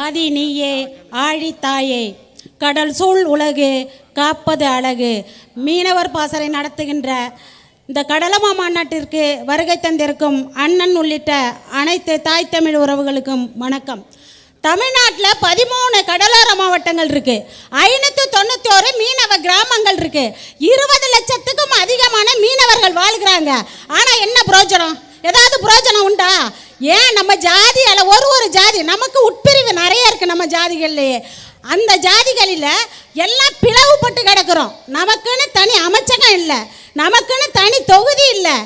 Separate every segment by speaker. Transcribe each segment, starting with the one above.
Speaker 1: ஆதி நீயே ஆழித்தாயே கடல் சூழ் உலகு காப்பது அழகு. மீனவர் பாசறை நடத்துகின்ற இந்த கடலமா மாநாட்டிற்கு வருகை தந்திருக்கும் அண்ணன் உள்ளிட்ட அனைத்து தாய் தமிழ் உறவுகளுக்கும் வணக்கம். தமிழ்நாட்டில் பதிமூணு கடலோர மாவட்டங்கள் இருக்கு. ஐநூற்றி தொண்ணூற்றி ஒரு மீனவ கிராமங்கள் இருக்கு. இருபது லட்சத்துக்கும் அதிகமான மீனவர்கள் வாழ்கிறாங்க. ஆனால் என்ன பிரயோஜனம் ஏதாவது பிரயோஜனம் உண்டா? ஏன் நம்ம ஜாதியால் ஒரு ஒரு ஜாதி நமக்கு உட்பிரிவு நிறைய இருக்குது நம்ம ஜாதிகள்லேயே. அந்த ஜாதிகளில் எல்லாம் பிளவுபட்டு கிடக்குறோம். நமக்குன்னு தனி அமைச்சகம் இல்லை. நமக்குன்னு தனி தொகுதி இல்லை.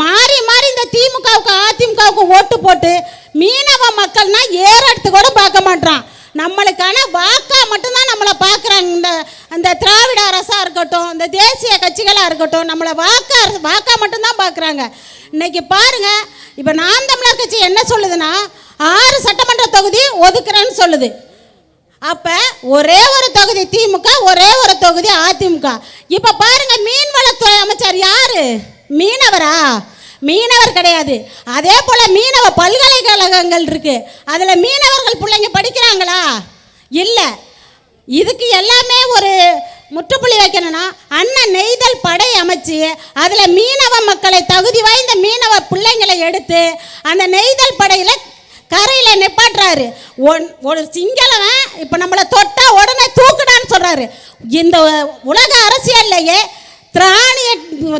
Speaker 1: மாறி மாறி இந்த திமுகவுக்கு அதிமுகவுக்கு ஓட்டு போட்டு மீனவ மக்கள்னா ஏறெடுத்து கூட பார்க்க மாட்டான் நம்மளுக்கான வாக்கா மட்டும்தான் நம்மளை பார்க்குறாங்க. இந்த அந்த திராவிட அரசாக இருக்கட்டும் இந்த தேசிய கட்சிகளாக இருக்கட்டும் நம்மளை வாக்கா வாக்கா மட்டும்தான் பார்க்குறாங்க. இன்னைக்கு பாருங்க இப்போ நாம் தமிழர் கட்சி என்ன சொல்லுதுன்னா ஆறு சட்டமன்ற தொகுதி ஒதுக்குறேன்னு சொல்லுது. அப்போ ஒரே ஒரு தொகுதி திமுக ஒரே ஒரு தொகுதி அதிமுக. இப்போ பாருங்க மீன்வளத்துறை அமைச்சர் யாரு? மீனவரா? மீனவர் கிடையாது. அதே போல் மீனவ பல்கலைக்கழகங்கள் இருக்கு. அதில் மீனவர்கள் பிள்ளைங்க படிக்கிறாங்களா? இல்லை. இதுக்கு எல்லாமே ஒரு முற்றுப்புள்ளி வைக்கணும்னா அண்ணன் நெய்தல் படை அமைச்சு அதில் மீனவ மக்களை தகுதி வாய்ந்த மீனவ பிள்ளைங்களை எடுத்து அந்த நெய்தல் படையில் கரையில் நிப்பாட்டுறாரு. ஒன் ஒரு சிங்களவன் இப்போ நம்மளை தொட்டா உடனே தூக்குடான்னு சொல்கிறாரு இந்த உலக அரசியல்லையே திராணி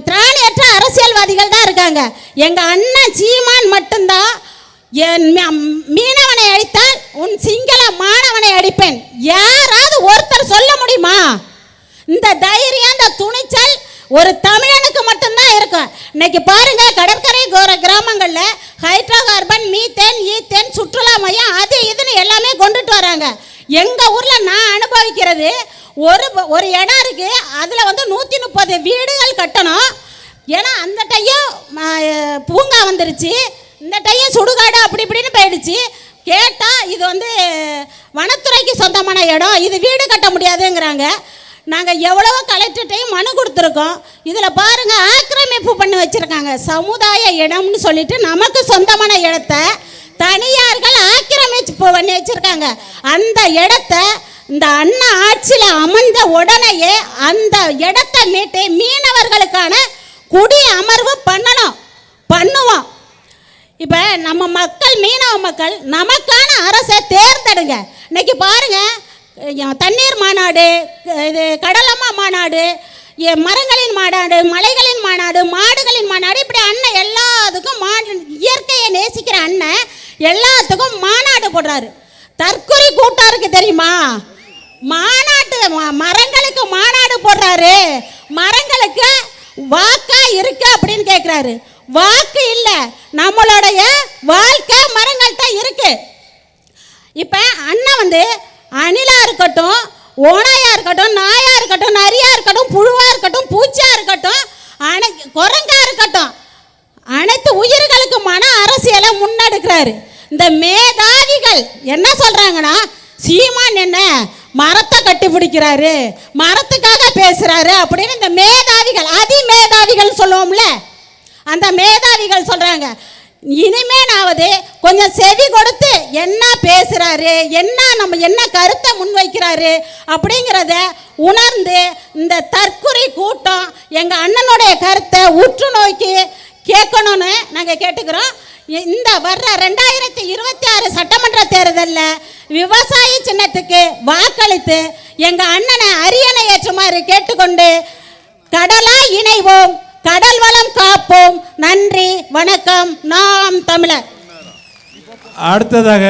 Speaker 1: திராணியற்ற அரசியல்வாதிகள் தான் இருக்காங்க. எங்கள் அண்ணன் சீமான் மட்டும்தான் என் மீனவனை அடித்தால் உன் சிங்கள மாணவனை அடிப்பேன். இந்த தைரியம் இந்த துணிச்சல் ஒரு தமிழனுக்கு மட்டும்தான் இருக்கும். இன்னைக்கு பாருங்க கடற்கரை கோர கிராமங்களில் ஹைட்ரோ கார்பன் மீத்தேன் ஈத்தேன் சுற்றுலா மையம் அது இதுன்னு எல்லாமே கொண்டுட்டு வராங்க. எங்கள் ஊரில் நான் அனுபவிக்கிறது ஒரு ஒரு இடம் இருக்கு அதில் வந்து நூற்றி முப்பது வீடுகள் கட்டணும். ஏன்னா அந்த டையம் பூங்கா வந்துருச்சு. இந்த டையம் சுடுகாடு அப்படி இப்படின்னு போயிடுச்சு. கேட்டால் இது வந்து வனத்துறைக்கு சொந்தமான இடம் இது வீடு கட்ட முடியாதுங்கிறாங்க. நாங்கள் எவ்வளவோ கலெக்டர்கிட்டையும் மனு கொடுத்துருக்கோம். இதில் பாருங்கள் ஆக்கிரமிப்பு பண்ணி வச்சுருக்காங்க. சமுதாய இடம்னு சொல்லிட்டு நமக்கு சொந்தமான இடத்த தனியார்கள் ஆக்கிரமிப்பு பண்ணி வச்சுருக்காங்க. அந்த இடத்த இந்த அண்ணா ஆட்சியில் அமர்ந்த உடனேயே அந்த இடத்த மீட்டு மீனவர்களுக்கான குடி அமர்வு பண்ணணும். பண்ணுவோம். இப்போ நம்ம மக்கள் மீனவ மக்கள் நமக்கான அரசை தேர்ந்தெடுங்க. இன்னைக்கு பாருங்க தண்ணீர் மாநாடு இது கடலம்மா மாநாடு எ- மரங்களின் மாநாடு மலைகளின் மாநாடு மாடுகளின் மாநாடு இப்படி அண்ணன் எல்லாத்துக்கும் மா இயற்கையை நேசிக்கிற அண்ணன் எல்லாத்துக்கும் மாநாடு போடுறாரு. தற்கொலை கூட்டம் இருக்கு தெரியுமா? மாநாட்டு மரங்களுக்கு மாநாடு போடுறாரு. மரங்களுக்கு வாக்கா இருக்கு அப்படின்னு கேட்குறாரு வாக்கு இல்லை நம்மளுடைய வாழ்க்கை மரங்கள்கிட்ட இருக்கு. இப்போ அண்ணன் வந்து இருக்கட்டும் ஓனாயா இருக்கட்டும் நாயா இருக்கட்டும் நரியா இருக்கட்டும் புழுவா இருக்கட்டும் பூச்சியா இருக்கட்டும் அனை குரங்கா இருக்கட்டும் அனைத்து உயிர்களுக்கு மன அரசியலை முன்னெடுக்கிறாரு. இந்த மேதாவிகள் என்ன சொல்றாங்கன்னா சீமான் என்ன மரத்தை கட்டி பிடிக்கிறாரு மரத்துக்காக பேசுறாரு அப்படின்னு இந்த மேதாவிகள் அதி மேதாவிகள் சொல்லுவோம்ல அந்த மேதாவிகள் சொல்றாங்க. இனிமேனாவது கொஞ்சம் செவி கொடுத்து சொல்கிறாரு என்ன நம்ம என்ன கருத்தை முன்வைக்கிறாரு அப்படிங்கிறத உணர்ந்து இந்த தற்குறி கூட்டம் எங்கள் அண்ணனுடைய கருத்தை உற்று நோக்கி கேட்கணும்னு நாங்கள் கேட்டுக்கிறோம். இந்த வர்ற ரெண்டாயிரத்தி இருபத்தி ஆறு சட்டமன்ற தேர்தலில் விவசாய சின்னத்துக்கு வாக்களித்து எங்கள் அண்ணனை அரியணை ஏற்றுமாறு கேட்டுக்கொண்டு கடலா இணைவோம் கடல் வளம் காப்போம். நன்றி வணக்கம். நாம் தமிழர்.
Speaker 2: அடுத்ததாக